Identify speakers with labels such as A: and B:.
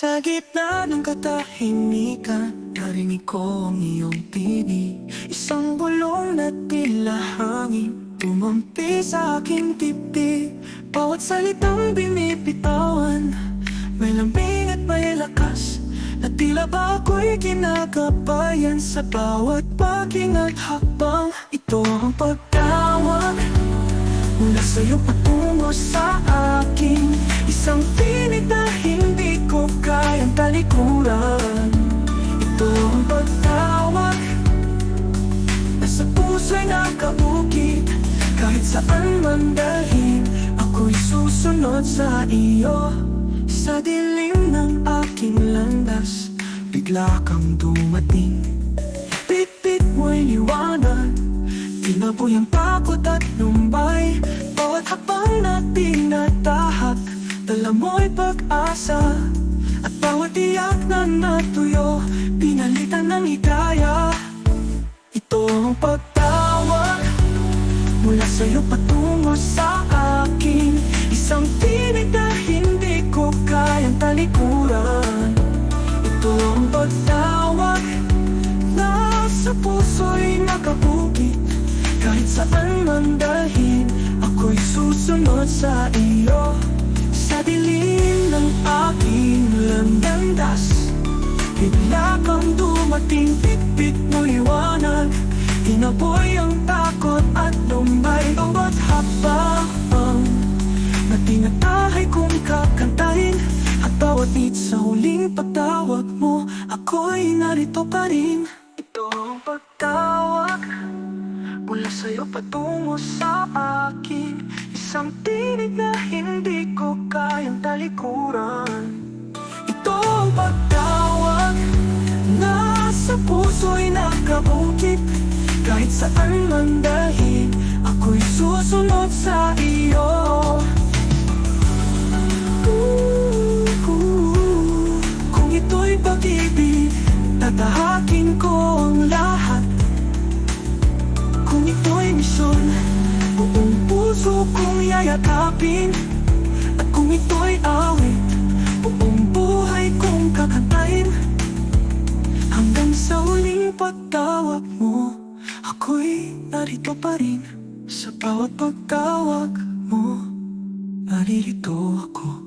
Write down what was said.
A: Sa gitna ng katahimikan Narinig ko ang iyong tinig Isang bulong na tila hangin Tumampi sa aking tipi Bawat salitang binibitawan May lambing at may lakas Na tila ba ako'y kinagabayan Sa bawat paging at hakbang Ito ang pagtawag Mula sa'yo patungo Ito ang pagtawag Nasa puso'y nakabukit Kahit saan man dalhin Ako'y susunod sa iyo. Sa dilim ng aking landas Bigla kang dumating. Bit-bit mo'y liwanag Tinaboy ang pagod at lumbay. Bawat hakbang natin natahak Dala mo'y pag-asa bawat iyak na natuyo Pinalitan ng higaya Ito ang pagtawag Mula sa'yo patungo sa akin. Isang tinig na hindi ko kayang talikuran. Ito ang pagtawag Nasa puso'y nakabukit Kahit saan man dalhin Ako'y susunod sa Bigla kang dumating Bit-bit mo liwanag Tinaboy ang takot at lumbay. Bawat habang Na tinatahay kong kakantahin At bawat beat sa huling pagtawag mo Ako'y narito pa rin. Ito ang pagtawag Mula sa'yo patungo sa akin. Isang tinig na hindi ko kayang talikuran Nasa puso'y nakabukit. Kahit saan man dalhin Ako'y susunod sa iyo. Ooh, Kung ito'y pag-ibig Tatahakin ko ang lahat. Kung ito'y misyon Buong puso kong yayakapin pagtawag mo Ako'y narito pa rin. Sa bawat pagtawag mo Naririto ako